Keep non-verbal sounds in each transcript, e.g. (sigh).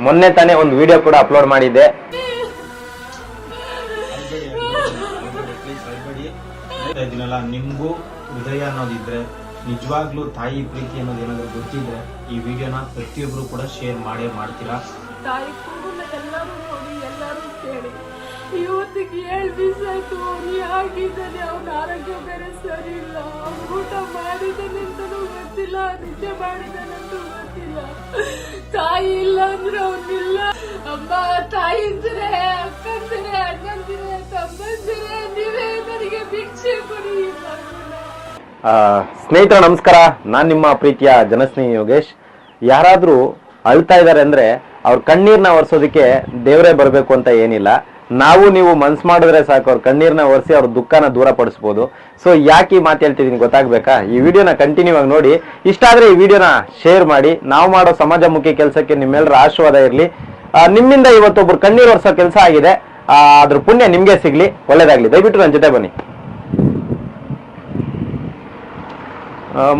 ಮೊನ್ನೆ ತಾನೇ ಒಂದು ವಿಡಿಯೋ ಕೂಡ ಅಪ್ಲೋಡ್ ಮಾಡಿದ್ದೆ. ಇದೀನಲ್ಲ ನಿಮ್ಗೂ ಹೃದಯ ಅನ್ನೋದಿದ್ರೆ ನಿಜವಾಗ್ಲೂ ತಾಯಿ ಪ್ರೀತಿ ಅನ್ನೋದು ಏನಾದ್ರು ಗೊತ್ತಿದ್ರೆ ಈ ವಿಡಿಯೋನ ಪ್ರತಿಯೊಬ್ರು ಕೂಡ ಶೇರ್ ಮಾಡೇ ಮಾಡ್ತೀರಾ? ತಾಯಿ ಎಲ್ಲರೂ ನೋಡಿ ಎಲ್ಲರೂ ಕೇಳಿ. ಇವತ್ತಿಗೆ ಏಳು ದಿವಸ ಆಯ್ತು ಅವನು ಆಗಿದ್ದಾನೆ ಅವನ ಆರೋಗ್ಯ ಬೇರೆ ಸರಿ ಇಲ್ಲ. ಅವ್ನು ಊಟ ಮಾಡಿದ್ದಾನೆ ಅಂತಲೂ ಗೊತ್ತಿಲ್ಲ ನಿದ್ದೆ ಮಾಡಿದ್ದಾನೆ ಅಂತ ಗೊತ್ತಿಲ್ಲ ತಾಯಿ ಇಲ್ಲ ಅಂದ್ರೆ ಅವ್ನಿಲ್ಲ ಅಮ್ಮ, ತಾಯಿ ಇದ್ರೆ ಅಕ್ಕಂದ್ರೆ ಅಣ್ಣಂದಿರೆ ತಮ್ಮಂದಿರೆ ನೀವೇ ನನಗೆ ಭಿಕ್ಷೆ ಕೊಡಿ ಸ್ನೇಹಿತರೆ, ನಮಸ್ಕಾರ. ನಾನು ನಿಮ್ಮ ಪ್ರೀತಿಯ ಜನಸ್ನೇಹಿ ಯೋಗೇಶ್. ಯಾರಾದರೂ ಅಳ್ತಾ ಇದ್ದಾರೆ ಅಂದ್ರೆ ಅವ್ರ ಕಣ್ಣೀರನ್ನ ಒರೆಸೋದಕ್ಕೆ ದೇವರೇ ಬರಬೇಕು ಅಂತ ಏನಿಲ್ಲ. ನಾವು ನೀವು ಮನ್ಸ್ ಮಾಡಿದ್ರೆ ಸಾಕು, ಅವ್ರ ಕಣ್ಣೀರ್ನ ಒರೆಸಿ ಅವ್ರ ದುಃಖನ ದೂರ ಪಡಿಸ್ಬೋದು. ಸೊ ಯಾಕೆ ಈ ಮಾತು ಹೇಳ್ತಿದ್ದೀನಿ ಗೊತ್ತಾಗ್ಬೇಕಾ? ಈ ವಿಡಿಯೋನ ಕಂಟಿನ್ಯೂ ಆಗಿ ನೋಡಿ. ಇಷ್ಟ ಆದ್ರೆ ಈ ವಿಡಿಯೋನ ಶೇರ್ ಮಾಡಿ. ನಾವು ಮಾಡೋ ಸಮಾಜಮುಖಿ ಕೆಲಸಕ್ಕೆ ನಿಮ್ಮೆಲ್ಲರ ಆಶೀರ್ವಾದ ಇರಲಿ. ನಿಮ್ಮಿಂದ ಇವತ್ತೊಬ್ರು ಕಣ್ಣೀರು ಒರೆಸೋ ಕೆಲಸ ಆಗಿದೆ. ಅದ್ರ ಪುಣ್ಯ ನಿಮ್ಗೆ ಸಿಗ್ಲಿ. ಒಳ್ಳೇದಾಗ್ಲಿ. ದಯವಿಟ್ಟು ನನ್ನ ಜೊತೆ ಬನ್ನಿ.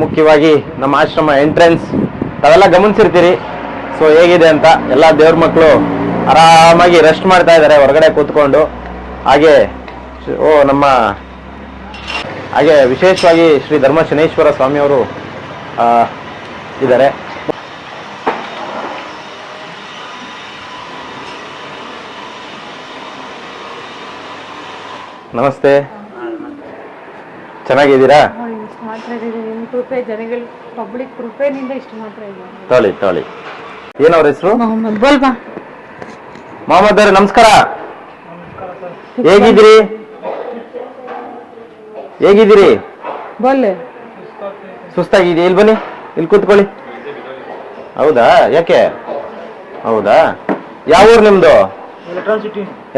ಮುಖ್ಯವಾಗಿ ನಮ್ಮ ಆಶ್ರಮ ಎಂಟ್ರೆನ್ಸ್ ತಾವೆಲ್ಲ ಗಮನಿಸಿರ್ತೀರಿ. ಸೊ ಹೇಗಿದೆ ಅಂತ. ಎಲ್ಲ ದೇವ್ರ ಮಕ್ಕಳು ಆರಾಮಾಗಿ ರೆಸ್ಟ್ ಮಾಡ್ತಾ ಇದ್ದಾರೆ ಹೊರಗಡೆ ಕೂತ್ಕೊಂಡು. ಹಾಗೆ ಓ ನಮ್ಮ ಹಾಗೆ ವಿಶೇಷವಾಗಿ ಶ್ರೀ ಧರ್ಮ ಶನೇಶ್ವರ ಸ್ವಾಮಿಯವರು ಆ, ಇದ್ದಾರೆ. ನಮಸ್ತೆ. ಚೆನ್ನಾಗಿದ್ದೀರಾ? ತೊಳಿ ತೊಳಿ ಏನವ್ರ ಹೆಸರು? ಮೊಹಮ್ಮದ್ ಅವ್ರೆ ನಮಸ್ಕಾರ. ಹೇಗಿದ್ದೀರಿ? ಹೇಗಿದ್ದೀರಿ? ಬೋಲ್ ಸುಸ್ತಾಗಿದೆಯಾ ಇಲ್ಲಿ ಬನ್ನಿ ಇಲ್ಲಿ ಕೂತ್ಕೊಳ್ಳಿ. ಹೌದಾ? ಯಾಕೆ? ಹೌದಾ? ಯಾವ ಊರು ನಿಮ್ದು?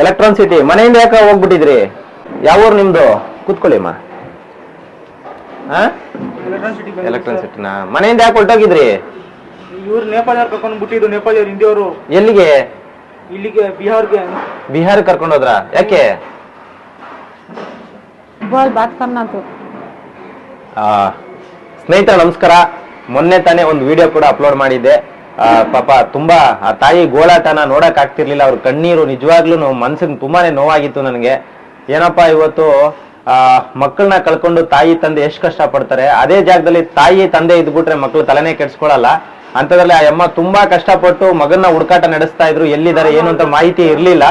ಎಲೆಕ್ಟ್ರಾನ್ ಸಿಟಿ ಮನೆಯಿಂದ ಯಾಕೆ ಹೋಗ್ಬಿಟ್ಟಿದ್ರಿ? ಯಾವ ಊರು ನಿಮ್ದು? ಕೂತ್ಕೊಳ್ಳಿ ಅಮ್ಮ. ಎಲೆಕ್ಟ್ರಾನ್ ಸಿಟಿನಾ ಮನೆಯಿಂದ ಯಾಕೆ ಹೊರಟೋಗಿದ್ರಿ? ಇವ್ರು ನೇಪಾಳ ಕರ್ಕೊಂಡು ಬಿಟ್ಟಿದ್ದು ನೇಪಾಳ ಹಿಂದಿಯವರು. ಎಲ್ಲಿಗೆ? ಇಲ್ಲಿಗೆ ಬಿಹಾರ್ಗೆ ಬಿಹಾರ್ ಕರ್ಕೊಂಡು ಹೋದ್ರ? ಯಾಕೆ? ಸ್ನೇಹಿತರ ಆ, ನಮಸ್ಕಾರ. ಮೊನ್ನೆ ತಾನೇ ಒಂದು ವಿಡಿಯೋ ಕೂಡ ಅಪ್ಲೋಡ್ ಮಾಡಿದ್ದೆ. ಆ, ಪಾಪ ತುಂಬಾ ಆ ತಾಯಿ ಗೋಳಾಟನ ನೋಡಕ್ ಆಗ್ತಿರ್ಲಿಲ್ಲ. ಅವ್ರ ಕಣ್ಣೀರು ನಿಜವಾಗ್ಲೂ ಮನ್ಸಿಗೆ ತುಂಬಾನೇ ನೋವಾಗಿತ್ತು ನನಗೆ. ಏನಪ್ಪಾ ಇವತ್ತು ಆ ಮಕ್ಕಳನ್ನ ಕಳ್ಕೊಂಡು ತಾಯಿ ತಂದೆ ಎಷ್ಟು ಕಷ್ಟ ಪಡ್ತಾರೆ. ಅದೇ ಜಾಗದಲ್ಲಿ ತಾಯಿ ತಂದೆ ಇದ್ಬಿಟ್ರೆ ಮಕ್ಕಳು ತಲೆನೇ ಕೆಡ್ಸ್ಕೊಳಲ್ಲ. ಅಂತದ್ರಲ್ಲಿ ಆ ಅಮ್ಮ ತುಂಬಾ ಕಷ್ಟಪಟ್ಟು ಮಗನ್ನ ಹುಡುಕಾಟ ನಡೆಸ್ತಾ ಇದ್ರು. ಎಲ್ಲಿದ್ದಾರೆ ಏನು ಅಂತ ಮಾಹಿತಿ ಇರ್ಲಿಲ್ಲ.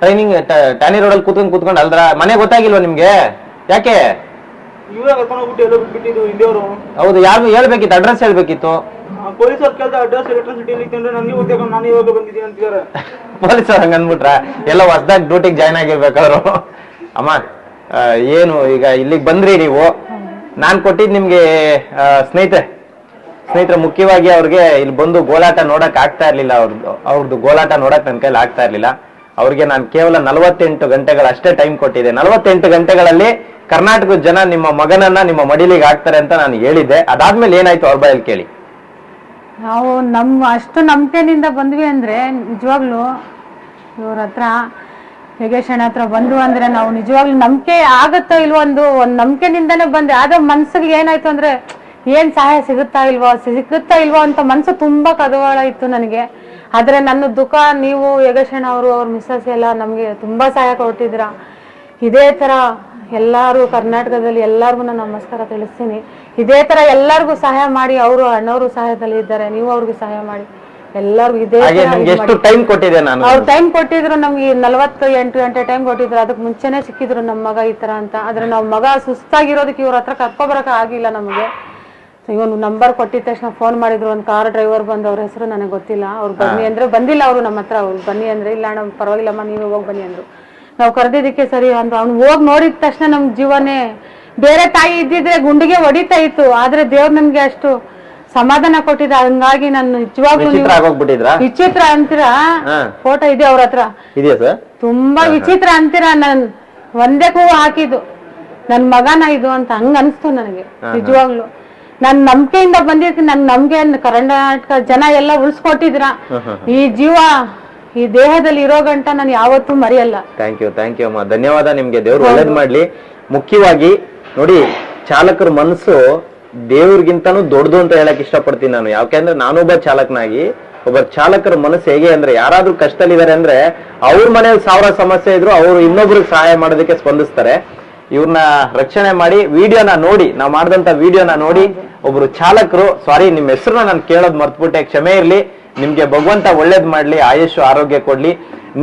ಟ್ರೈನಿಂಗ್ ಟ್ಯಾನಿ ರೋಡ್ ಅಲ್ಲಿ ರೋಡಲ್ಲಿ ಕೂತ್ಕೊಂಡು ಕೂತ್ಕೊಂಡು ಅಲ್ದ್ರ? ಮನೆ ಗೊತ್ತಾಗಿಲ್ವಾ ನಿಮ್ಗೆ? ಯಾಕೆ? ಹೌದು ಯಾರು ಹೇಳ್ಬೇಕಿತ್ತು ಅಡ್ರೆಸ್ ಹೇಳ್ಬೇಕಿತ್ತು. ಪೊಲೀಸರು ಹಂಗ ಅಂದ್ಬಿಟ್ರ? ಎಲ್ಲ ಹೊಸದಾಗಿ ಡ್ಯೂಟಿಗೆ ಜಾಯ್ನ್ ಆಗಿರ್ಬೇಕಾದ್ರು ಅಮ್ಮ ಏನು ಈಗ ಇಲ್ಲಿಗೆ ಬಂದ್ರಿ ನೀವು? ನಾನ್ ಕೊಟ್ಟಿದ್ದು ನಿಮಗೆ ಸ್ನೇಹಿತರೆ ಸ್ನೇಹಿತರೆ, ಮುಖ್ಯವಾಗಿ ಅವ್ರಿಗೆ ಇಲ್ಲಿ ಬಂದು ಗೋಲಾಟ ನೋಡಕ್ ಆಗ್ತಾ ಇರ್ಲಿಲ್ಲ ಅವ್ರದ್ದು ಅವ್ರದ್ದು ಗೋಲಾಟ ನೋಡಕ್ ನನ್ನ ಕೈಲಿ ಆಗ್ತಾ ಇರ್ಲಿಲ್ಲ. ಅವ್ರಿಗೆ ನಾನು ಕೇವಲ ನಲವತ್ತೆಂಟು ಗಂಟೆಗಳಷ್ಟೇ ಟೈಮ್ ಕೊಟ್ಟಿದ್ದೆ. ನಲವತ್ತೆಂಟು ಗಂಟೆಗಳಲ್ಲಿ ಕರ್ನಾಟಕದ ಜನ ನಿಮ್ಮ ಮಗನನ್ನ ನಿಮ್ಮ ಮಡಿಲಿಗೆ ಹಾಕ್ತಾರೆ ಅಂತ ನಾನು ಹೇಳಿದ್ದೆ. ಅದಾದ್ಮೇಲೆ ಏನಾಯ್ತು ಅವ್ರ ಬಾಯಲ್ಲಿ ಕೇಳಿ. ನಾವು ನಮ್ಮ ಅಷ್ಟು ನಂಬಿಕೆನಿಂದ ಬಂದ್ವಿ ಅಂದ್ರೆ, ನಿಜವಾಗ್ಲು ಇವ್ರ ಹತ್ರ ಯೋಗೇಶ್ ಅಣ್ಣ ಹತ್ರ ಬಂದು ಅಂದ್ರೆ ನಾವು ನಿಜವಾಗ್ಲೂ ನಂಬಿಕೆ ಆಗತ್ತೋ ಇಲ್ವೋ ಒಂದು ಒಂದ್ ನಂಬಿಕೆನಿಂದಾನೇ ಬಂದೆ. ಆದ್ರೆ ಮನ್ಸಿಗೆ ಏನಾಯ್ತು ಅಂದ್ರೆ ಏನ್ ಸಹಾಯ ಸಿಗುತ್ತಾ ಇಲ್ವೋ ಸಿಗುತ್ತಾ ಇಲ್ವೋ ಅಂತ ಮನ್ಸು ತುಂಬಾ ಕದವಾಳ ಇತ್ತು ನನಗೆ. ಆದ್ರೆ ನನ್ನ ದುಃಖ, ನೀವು ಯೋಗೇಶಣ್ಣ ಅವರು, ಅವ್ರ ಮಿಸ್ಸಸ್ ಎಲ್ಲ ನಮ್ಗೆ ತುಂಬಾ ಸಹಾಯ ಕೊಟ್ಟಿದ್ರ ಇದೇ ತರ ಎಲ್ಲಾರು ಕರ್ನಾಟಕದಲ್ಲಿ ಎಲ್ಲಾರ್ಗು ನಾನು ನಮಸ್ಕಾರ ತಿಳಿಸ್ತೀನಿ. ಇದೇ ತರ ಎಲ್ಲಾರ್ಗು ಸಹಾಯ ಮಾಡಿ, ಅವರು ಅಣ್ಣವರು ಸಹಾಯದಲ್ಲಿ ಇದ್ದಾರೆ, ನೀವು ಅವ್ರಿಗೂ ಸಹಾಯ ಮಾಡಿ. ಎಲ್ಲಾರ್ಗು ಇದೇ ಹಾಗೆ ನಿಮ್ಗೆ ಎಷ್ಟು ಟೈಮ್ ಕೊಟ್ಟಿದೆ ನಾನು? ಅವ್ರು ಟೈಮ್ ಕೊಟ್ಟಿದ್ರು ನಮ್ಗೆ ನಲವತ್ತು ಎಂಟು ಗಂಟೆ ಟೈಮ್ ಕೊಟ್ಟಿದ್ರು. ಅದಕ್ಕೆ ಮುಂಚೆನೆ ಸಿಕ್ಕಿದ್ರು ನಮ್ಮ ಮಗ ಈ ತರ ಅಂತ. ಆದ್ರೆ ನಾವ್ ಮಗ ಸುಸ್ತಾಗಿರೋದಕ್ಕೆ ಇವ್ರ ಹತ್ರ ಕರ್ಕೊಬರಕ ಆಗಿಲ್ಲ ನಮಗೆ. ಇವನು ನಂಬರ್ ಕೊಟ್ಟಿದ ತಕ್ಷಣ ಫೋನ್ ಮಾಡಿದ್ರು. ಒಂದು ಕಾರ್ ಡ್ರೈವರ್ ಬಂದು ಅವ್ರ ಹೆಸರು ನನಗೆ ಗೊತ್ತಿಲ್ಲ. ಅವ್ರು ಬನ್ನಿ ಅಂದ್ರೆ ಬಂದಿಲ್ಲ ಅವರು ನಮ್ಮ ಹತ್ರ. ಅವ್ರು ಬನ್ನಿ ಅಂದ್ರೆ ಇಲ್ಲ ಅಣ್ಣ ಪರವಾಗಿಲ್ಲಮ್ಮ ನೀವೇ ಹೋಗಿ ಬನ್ನಿ ಅಂದ್ರು. ನಾವು ಕರೆದಿದ್ದಕ್ಕೆ ಸರಿ ಅಂತ ಅವ್ನು ಹೋಗಿ ನೋಡಿದ ತಕ್ಷಣ ನಮ್ ಜೀವನೇ ಬೇರೆ ತಾಯಿ ಇದ್ದಿದ್ರೆ ಗುಂಡಿಗೆ ಹೊಡಿತಾ ಇತ್ತು. ಆದ್ರೆ ದೇವ್ರು ನಮ್ಗೆ ಅಷ್ಟು ಸಮಾಧಾನ ಕೊಟ್ಟಿದ್ದ ಹಂಗಾಗಿ ನಾನು ನಿಜವಾಗ್ಲೂ ವಿಚಿತ್ರ ಆಗೋಗ್ಬಿಟ್ಟಿದ್ರಾ? ವಿಚಿತ್ರ ಅಂತೀರಾ? ಹಾ. ಫೋಟೋ ಇದೆ ಅವ್ರ ಹತ್ರ? ಇದೆಯಾ ಸರ್? ತುಂಬಾ ವಿಚಿತ್ರ ಅಂತೀರಾ? ನನ್ ಒಂದೇ ಹೂವು ಹಾಕಿದ್ದು. ನನ್ ಮಗನ ಇದು ಅಂತ ಹಂಗ ಅನ್ಸ್ತು ನನಗೆ ನಿಜವಾಗ್ಲು. ನನ್ ನಂಬಿಕೆಯಿಂದ ಬಂದಿರ್ತೀನಿ ನನ್ ನಂಬಿಕೆ ಕರ್ನಾಟಕ ಜನ ಎಲ್ಲ ಉಳಿಸ್ಕೊಟ್ಟಿದ್ರ ಈ ಜೀವ ಈ ದೇಹದಲ್ಲಿ ಇರೋ ಗಂಟ ನಾನು ಯಾವತ್ತೂ ಮರೆಯಲ್ಲ. ಥ್ಯಾಂಕ್ ಯು ಥ್ಯಾಂಕ್ ಯು ಅಮ್ಮ. ಧನ್ಯವಾದ ನಿಮ್ಗೆ. ದೇವ್ರು ಒಳ್ಳೇದ್ ಮಾಡ್ಲಿ. ಮುಖ್ಯವಾಗಿ ನೋಡಿ ಚಾಲಕರ ಮನಸ್ಸು ದೇವ್ರಿಗಿಂತನೂ ದೊಡ್ಡದು ಅಂತ ಹೇಳಕ್ ಇಷ್ಟಪಡ್ತೀನಿ ನಾನು. ಯಾಕೆಂದ್ರೆ ನಾನೊಬ್ಬ ಚಾಲಕನಾಗಿ, ಒಬ್ಬ ಚಾಲಕರ ಮನಸ್ಸು ಹೇಗೆ ಅಂದ್ರೆ ಯಾರಾದ್ರೂ ಕಷ್ಟದಲ್ಲಿದ್ದಾರೆ ಅಂದ್ರೆ ಅವ್ರ ಮನೇಲಿ ಸಾವಿರ ಸಮಸ್ಯೆ ಇದ್ರು ಅವರು ಇನ್ನೊಬ್ರಿಗೆ ಸಹಾಯ ಮಾಡೋದಕ್ಕೆ ಸ್ಪಂದಿಸ್ತಾರೆ. ಇವ್ರನ್ನ ರಕ್ಷಣೆ ಮಾಡಿ, ವಿಡಿಯೋನ ನೋಡಿ, ನಾವು ಮಾಡಿದಂತ ವಿಡಿಯೋನ ನೋಡಿ, ಒಬ್ರು ಚಾಲಕರು ಸಾರಿ ನಿಮ್ ಹೆಸರನ್ನ ನಾನು ಕೇಳೋದ್ ಮರ್ತ್ಬಿಟ್ಟೆ, ಕ್ಷಮೆ ಇರ್ಲಿ, ನಿಮ್ಗೆ ಭಗವಂತ ಒಳ್ಳೇದ್ ಮಾಡ್ಲಿ ಆಯುಷ್ ಆರೋಗ್ಯ ಕೊಡ್ಲಿ.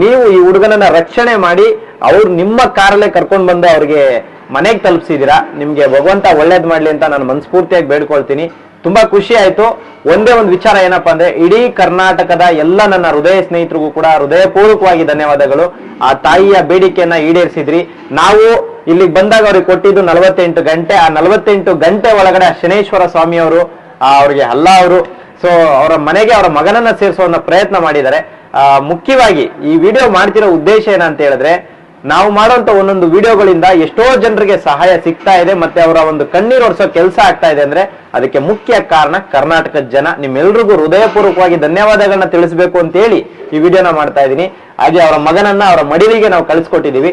ನೀವು ಈ ಹುಡುಗನನ್ನ ರಕ್ಷಣೆ ಮಾಡಿ, ಅವ್ರು ನಿಮ್ಮ ಕಾರಲ್ಲೇ ಕರ್ಕೊಂಡ್ ಬಂದು ಅವ್ರಿಗೆ ಮನೆಗೆ ತಲುಪಿಸಿದ್ದೀರಾ ನಿಮ್ಗೆ ಭಗವಂತ ಒಳ್ಳೇದು ಮಾಡ್ಲಿ ಅಂತ ನಾನು ಮನಸ್ಫೂರ್ತಿಯಾಗಿ ಬೇಡ್ಕೊಳ್ತೀನಿ. ತುಂಬಾ ಖುಷಿ ಆಯ್ತು. ಒಂದೇ ಒಂದು ವಿಚಾರ ಏನಪ್ಪಾ ಅಂದ್ರೆ, ಇಡೀ ಕರ್ನಾಟಕದ ಎಲ್ಲ ನನ್ನ ಹೃದಯ ಸ್ನೇಹಿತರಿಗೂ ಕೂಡ ಹೃದಯಪೂರ್ವಕವಾಗಿ ಧನ್ಯವಾದಗಳು. ಆ ತಾಯಿಯ ಬೇಡಿಕೆಯನ್ನ ಈಡೇರಿಸಿದ್ರಿ. ನಾವು ಇಲ್ಲಿಗೆ ಬಂದಾಗ ಅವ್ರಿಗೆ ಕೊಟ್ಟಿದ್ದು ನಲವತ್ತೆಂಟು ಗಂಟೆ. ಆ ನಲವತ್ತೆಂಟು ಗಂಟೆ ಒಳಗಡೆ ಶನೇಶ್ವರ ಸ್ವಾಮಿ ಅವರು ಅವ್ರಿಗೆ ಅಲ್ಲ ಅವರು. ಸೊ ಅವರ ಮನೆಗೆ ಅವರ ಮಗನನ್ನ ಸೇರಿಸುವ ಪ್ರಯತ್ನ ಮಾಡಿದ್ದಾರೆ. ಮುಖ್ಯವಾಗಿ ಈ ವಿಡಿಯೋ ಮಾಡ್ತಿರೋ ಉದ್ದೇಶ ಏನಂತ ಹೇಳಿದ್ರೆ ನಾವು ಮಾಡುವಂತ ಒಂದೊಂದು ವಿಡಿಯೋಗಳಿಂದ ಎಷ್ಟೋ ಜನರಿಗೆ ಸಹಾಯ ಸಿಗ್ತಾ ಇದೆ, ಮತ್ತೆ ಅವರ ಒಂದು ಕಣ್ಣೀರು ಒರೆಸೋ ಕೆಲಸ ಆಗ್ತಾ ಇದೆ ಅಂದ್ರೆ ಅದಕ್ಕೆ ಮುಖ್ಯ ಕಾರಣ ಕರ್ನಾಟಕದ ಜನ. ನಿಮ್ಮೆಲ್ರಿಗೂ ಹೃದಯಪೂರ್ವಕವಾಗಿ ಧನ್ಯವಾದಗಳನ್ನ ತಿಳಿಸಬೇಕು ಅಂತ ಹೇಳಿ ಈ ವಿಡಿಯೋನ ಮಾಡ್ತಾ ಇದ್ದೀನಿ. ಹಾಗೆ ಅವರ ಮಗನನ್ನ ಅವರ ಮಡಿಲಿಗೆ ನಾವು ಕಳಿಸ್ಕೊಟ್ಟಿದೀವಿ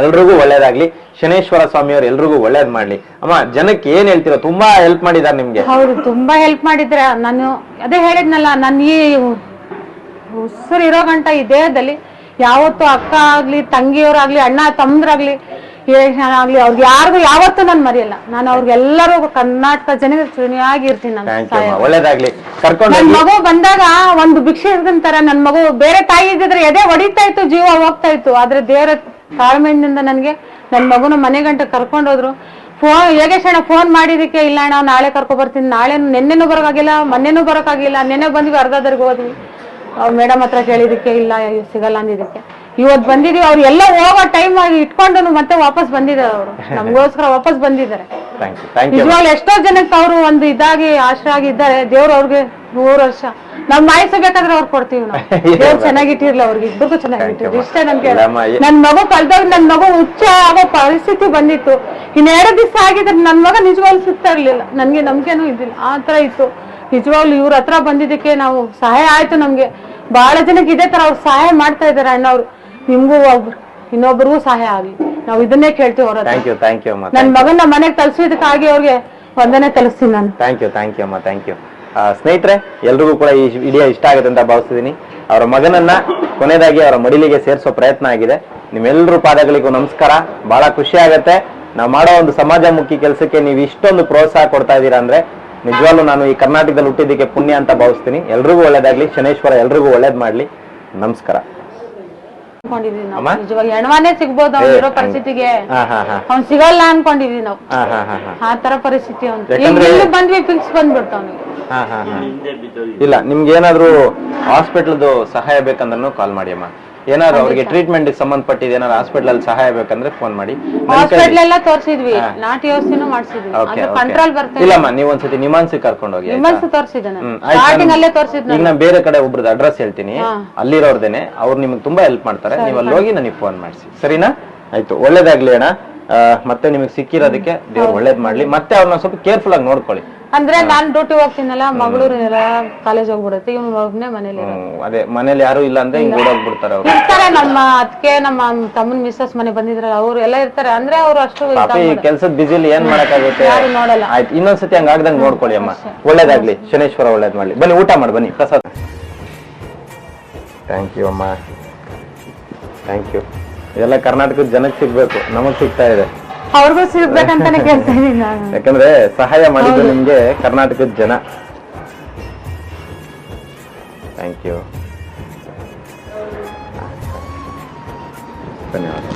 ಎಲ್ರಿಗೂ ಒಳ್ಳೇದಾಗ್ಲಿ. ಶನೇಶ್ವರ ಸ್ವಾಮಿ ಅವ್ರು ಎಲ್ರಿಗೂ ಒಳ್ಳೇದ್ ಮಾಡ್ಲಿ. ಅಮ್ಮ, ಜನಕ್ಕೆ ಏನ್ ಹೇಳ್ತೀರಾ? ತುಂಬಾ ಹೆಲ್ಪ್ ಮಾಡಿದಾರೆ ನಿಮ್ಗೆ. ಹೌದು, ತುಂಬಾ ಹೆಲ್ಪ್ ಮಾಡಿದ್ರೆ ನಾನು ಅದೇ ಹೇಳಿದ್ನಲ್ಲ ನನ್ನ ಈ ಉಸಿರು ಇರೋ ಗಂಟ ಈ ದೇಹದಲ್ಲಿ ಯಾವತ್ತು ಅಕ್ಕ ಆಗ್ಲಿ ತಂಗಿಯವರಾಗ್ಲಿ ಅಣ್ಣ ತಮ್ಮದ್ರಾಗ್ಲಿ ಆಗ್ಲಿ ಅವ್ರಿಗೆ ಯಾರಿಗೂ ಯಾವತ್ತು ನಾನು ಮರೆಯಲ್ಲ. ನಾನು ಅವ್ರಿಗೆಲ್ಲರೂ ಕರ್ನಾಟಕ ಜನರಿಗೆ ಚುನಿಯಾಗಿರ್ತೀನಿ ಇರ್ತೀನಿ ನಾನು. ಒಳ್ಳೇದಾಗ್ಲಿ. ನನ್ ಮಗು ಬಂದಾಗ ಒಂದು ಭಿಕ್ಷೆ ಇದ್ದಂತಾರ ನನ್ ಮಗು ಬೇರೆ ತಾಯಿ ಇದ್ದಿದ್ರೆ ಎದೆ ಹೊಡಿತಾ ಇತ್ತು ಜೀವ ಹೋಗ್ತಾ ಇತ್ತು. ಆದ್ರೆ ದೇವರ ತಾಳ್ಮೆಯಿಂದ ನನ್ಗೆ ನನ್ ಮಗುನ ಮನೆ ಗಂಟ ಕರ್ಕೊಂಡ್ ಹೋದ್ರು. ಫೋನ್ ಹೇಗೆ ಅಣ್ಣ ಫೋನ್ ಮಾಡಿದಕ್ಕೆ ಇಲ್ಲ ಅಣ್ಣ ನಾಳೆ ಕರ್ಕೊ ಬರ್ತೀನಿ. ನಾಳೆ ನಿನ್ನೆನೂ ಬರೋಕ್ಕಾಗಿಲ್ಲ ಮೊನ್ನೆನೂ ಬರೋಕ್ಕಾಗಿಲ್ಲ ನೆನ್ನೆ ಬಂದ್ವಿ ಅರ್ಧದರ್ಗೆ ಹೋದ್ವಿ. ಮೇಡಮ್ ಹತ್ರ ಕೇಳಿದಕ್ಕೆ ಇಲ್ಲ ಸಿಗಲ್ಲ ಅಂದಿದ್ದಕ್ಕೆ. ಇವತ್ ಬಂದಿದೀವಿ ಅವ್ರು ಎಲ್ಲ ಹೋಗೋ ಟೈಮ್ ಆಗಿ ಇಟ್ಕೊಂಡು ಮತ್ತೆ ವಾಪಸ್ ಬಂದಿದ್ದಾರೆ ಅವರು. ನಮಗೋಸ್ಕರ ವಾಪಸ್ ಬಂದಿದ್ದಾರೆ. ನಿಜವಾಗ್ಲೂ ಎಷ್ಟೋ ಜನಕ್ಕೆ ಅವರು ಒಂದು ಇದಾಗಿ ಆಶ್ರಯ ಆಗಿದ್ದಾರೆ ದೇವ್ರು ಅವ್ರಿಗೆ ನೂರು ವರ್ಷ. ನಾವ್ ಮಾಯಿಸಬೇಕಾದ್ರೆ ಅವ್ರು ಕೊಡ್ತೀವಿ ನಾವು. (laughs) ದೇವ್ರು ಚೆನ್ನಾಗಿಟ್ಟಿರ್ಲಿ ಅವ್ರಿಗೆ ಇಬ್ಬರಿಗೂ ಚೆನ್ನಾಗಿಟ್ಟಿರ್ಲಿ ಇಷ್ಟೇ ನನ್ಗೆ ಏ- ನನ್ ಮಗು ಕಳ್ದಾಗ ನನ್ ಮಗು ಹುಚ್ಚ ಆಗೋ ಪರಿಸ್ಥಿತಿ ಬಂದಿತ್ತು. ಇನ್ನೆರಡು ಎರಡು ದಿವಸ ಆಗಿದ್ರೆ ನನ್ ಮಗ ನಿಜವಾಗ್ಲು ಸುತ್ತ ಇರ್ಲಿಲ್ಲ. ನನ್ಗೆ ನಂಬಿಕೆನೂ ಇದ್ದಿಲ್ಲ ಆ ತರ ಇತ್ತು. ನಿಜವಾಗ್ಲೂ ಇವ್ರ ಹತ್ರ ಬಂದಿದ್ದಕ್ಕೆ ನಾವು ಸಹಾಯ ಆಯ್ತು ನಮ್ಗೆ. ಬಹಳ ಜನಕ್ಕೆ ಇದೇ ತರ ಅವ್ರು ಸಹಾಯ ಮಾಡ್ತಾ ಇದಾರೆ ಅಣ್ಣವ್ರು. ನಿಮ್ಗೂ ಒಬ್ರು ಇನ್ನೊಬ್ರಿಗೂ ಸಹಾಯ ಆಗ್ಲಿ. ನಾವು ಇದನ್ನೇ ಕೇಳ್ತೀವಿ ಅವ್ರ ಥ್ಯಾಂಕ್ ಯು ಥ್ಯಾಂಕ್ ಯು ಅಮ್ಮ ನನ್ ಮಗನ ಮನೆಗೆ ತಲ್ಸಿದಕ್ಕಾಗಿ ಅವ್ರಿಗೆ ವಂದನೆ ತಲುಸ್ತೀನಿ ನಾನು. ಥ್ಯಾಂಕ್ ಯು ಥ್ಯಾಂಕ್ ಯು ಅಮ್ಮ ಥ್ಯಾಂಕ್ ಯು ಸ್ನೇಹಿತರೆ ಎಲ್ರಿಗೂ ಕೂಡ ಈ ವಿಡಿಯೋ ಇಷ್ಟ ಆಗುತ್ತೆ ಅಂತ ಭಾವಿಸ್ತಿದ್ದೀನಿ ಅವರ ಮಗನನ್ನ ಕೊನೆಯದಾಗಿ ಅವರ ಮಡಿಲಿಗೆ ಸೇರಿಸೋ ಪ್ರಯತ್ನ ಆಗಿದೆ. ನಿಮ್ಮೆಲ್ಲರೂ ಪಾದಗಳಿಗೂ ನಮಸ್ಕಾರ. ಬಹಳ ಖುಷಿ ಆಗತ್ತೆ. ನಾವು ಮಾಡೋ ಒಂದು ಸಮಾಜಮುಖಿ ಕೆಲಸಕ್ಕೆ ನೀವು ಇಷ್ಟೊಂದು ಪ್ರೋತ್ಸಾಹ ಕೊಡ್ತಾ ಇದ್ದೀರಾ ಅಂದ್ರೆ ನಿಜವಾಗ್ಲೂ ನಾನು ಈ ಕರ್ನಾಟಕದಲ್ಲಿ ಹುಟ್ಟಿದ್ದಕ್ಕೆ ಪುಣ್ಯ ಅಂತ ಭಾವಿಸ್ತೀನಿ. ಎಲ್ರಿಗೂ ಒಳ್ಳೇದಾಗ್ಲಿ. ಶನೇಶ್ವರ ಎಲ್ರಿಗೂ ಒಳ್ಳೇದ್ ಮಾಡ್ಲಿ. ನಮಸ್ಕಾರ. ಅನ್ಕೊಂಡಿದೀವಿ ನಾವು? ನಿಜವಾಗಿ ಹೆಣವಾನೇ ಸಿಗ್ಬೋದು ಅವ್ನ್ ಇರೋ ಪರಿಸ್ಥಿತಿಗೆ. ಹಾ ಹಾ ಹಾ. ಅವ್ನ್ ಸಿಗಲ್ಲ ಅನ್ಕೊಂಡಿದೀವಿ ನಾವು. ಹಾ ಹಾ ಹಾ ಹಾ. ಆ ತರ ಪರಿಸ್ಥಿತಿ ಅವ್ನು ಯಾಕಂದ್ರೆ- ಇಲ್ಲಿ ಬಂದ್ವಿ ಫಿಕ್ಸ್ ಬಂದ್ಬಿಡ್ತ ಅವ್ನಿಗೆ. ಹಾ ಹಾ ಹಾ. ಇಲ್ಲ ನಿಮ್ಗೆ ಏನಾದ್ರು ಹಾಸ್ಪಿಟಲ್ದು ಸಹಾಯ ಬೇಕಂದ್ರೂ ಕಾಲ್ ಮಾಡಿ ಅಮ್ಮ. ಏನಾದ್ರು ಅವ್ರಿಗೆ ಟ್ರೀಟ್ಮೆಂಟ್ ಸಂಬಂಧಪಟ್ಟಿದೆ ಏನಾದ್ರು ಹಾಸ್ಪಿಟಲ್ ಅಲ್ಲಿ ಸಹಾಯ ಬೇಕಂದ್ರೆ ಫೋನ್ ಮಾಡಿ. ತೋರಿಸಿದ್ವಿ ಎಲ್ಲ ತೋರ್ಸಿದ್ವಿ. ನಾಟಿ ಔಷಧಿನೂ ಮಾಡಿಸಿದ್ವಿ. ಓಕೆ ಕಂಟ್ರೋಲ್ ಇಲ್ಲಮ್ಮ ನೀವ್ ಒಂದ್ಸತಿ ನಿಮಾನ್ಸಿ ಕರ್ಕೊಂಡು ಹೋಗಿ? ನಿಮ್ಮನ್ಸು ನಾನು. ಸ್ಟಾರ್ಟಿಂಗ್ ಅಲ್ಲೇ ಈಗ ನಾನು. ಬೇರೆ ಕಡೆ ಒಬ್ರದ್ದು ಅಡ್ರೆಸ್ ಹೇಳ್ತೀನಿ. ಅಲ್ಲಿರೋರ್ದೇನೆ. ಅವ್ರು ನಿಮ್ಗೆ ತುಂಬಾ ಹೆಲ್ಪ್ ಮಾಡ್ತಾರೆ. ನೀವು ಅಲ್ಲಿ ಹೋಗಿ ನನಗೆ ಫೋನ್ ಮಾಡಿಸಿ. ಸರಿನಾ? ಆಯ್ತು ಒಳ್ಳೇದಾಗ್ಲಿ ಅಣ್ಣ. ಮತ್ತೆ ನಿಮಗೆ ಸಿಕ್ಕಿರೋದಕ್ಕೆ ದೇವ್ರು ಒಳ್ಳೇದ್ ಮಾಡ್ಲಿ. ಮತ್ತೆ ಅವ್ರನ್ನ ಸ್ವಲ್ಪ ಕೇರ್ಫುಲ್ ಆಗಿ ನೋಡ್ಕೊಳ್ಳಿ. ಅಂದ್ರೆ ನಾನ್ ಡ್ಯೂಟಿ ಹೋಗ್ತೀನಲ್ಲ ಮಗಳೂರಿನೆಲ್ಲ ಕಾಲೇಜ್ ಹೋಗ್ಬಿಡುತ್ತೆ ಇವ್ನು ಒಬ್ನೇ ಮನೇಲಿ ಇರೋದು. ಹ್ಮ್, ಅದೇ ಮನೇಲಿ ಯಾರು ಇಲ್ಲ ಅಂದ್ರೆ ಹಿಂಗ್ ಓಡೋಗ್ಬಿಡ್ತಾರೆ ಅವ್ರು. ಇರ್ತಾರೆ ನಮ್ಮ ಅದಕ್ಕೆ ನಮ್ಮ ತಮ್ಮನ್ ಮಿಸ್ಸಸ್ ಮನೆ ಬಂದಿದ್ರಲ್ಲ ಅವ್ರು ಎಲ್ಲ ಇರ್ತಾರೆ ಅಂದ್ರೆ ಅವ್ರು ಅಷ್ಟು ಪಾಪ ಈ ಕೆಲ್ಸದ ಬಿಸಿಲಿ ಏನ್ ಮಾಡಕ್ಕಾಗುತ್ತೆ? ಯಾರು ನೋಡಲ್ಲ. ಆಯ್ತು ಇನ್ನೊಂದ್ಸತಿ ಹಂಗ ಆಗ್ದಂಗ್ ನೋಡ್ಕೊಳ್ಳಿ ಅಮ್ಮ. ಒಳ್ಳೇದಾಗ್ಲಿ ಶನೇಶ್ವರ ಒಳ್ಳೇದ್ ಮಾಡ್ಲಿ. ಬನ್ನಿ ಊಟ ಮಾಡಿ ಬನ್ನಿ ಪ್ರಸಾದ್. ಥ್ಯಾಂಕ್ ಯು ಅಮ್ಮ. ಥ್ಯಾಂಕ್ ಯು ಇದೆಲ್ಲ ಕರ್ನಾಟಕದ ಜನಕ್ಕೆ ಸಿಗ್ಬೇಕು ನಮಗ್ ಸಿಗ್ತಾ ಇದೆ. ಅವ್ರಿಗೂ ಸಿಗ್ಬೇಕಂತಾನೆ ಕೇಳ್ತಾ ಇದೀನಿ ನಾನು. ಯಾಕಂದ್ರೆ ಸಹಾಯ ಮಾಡಿದ್ದು ನಿಮ್ಗೆ ಕರ್ನಾಟಕದ ಜನ. ಥ್ಯಾಂಕ್ ಯು ಧನ್ಯವಾದ ಧನ್ಯವಾದ.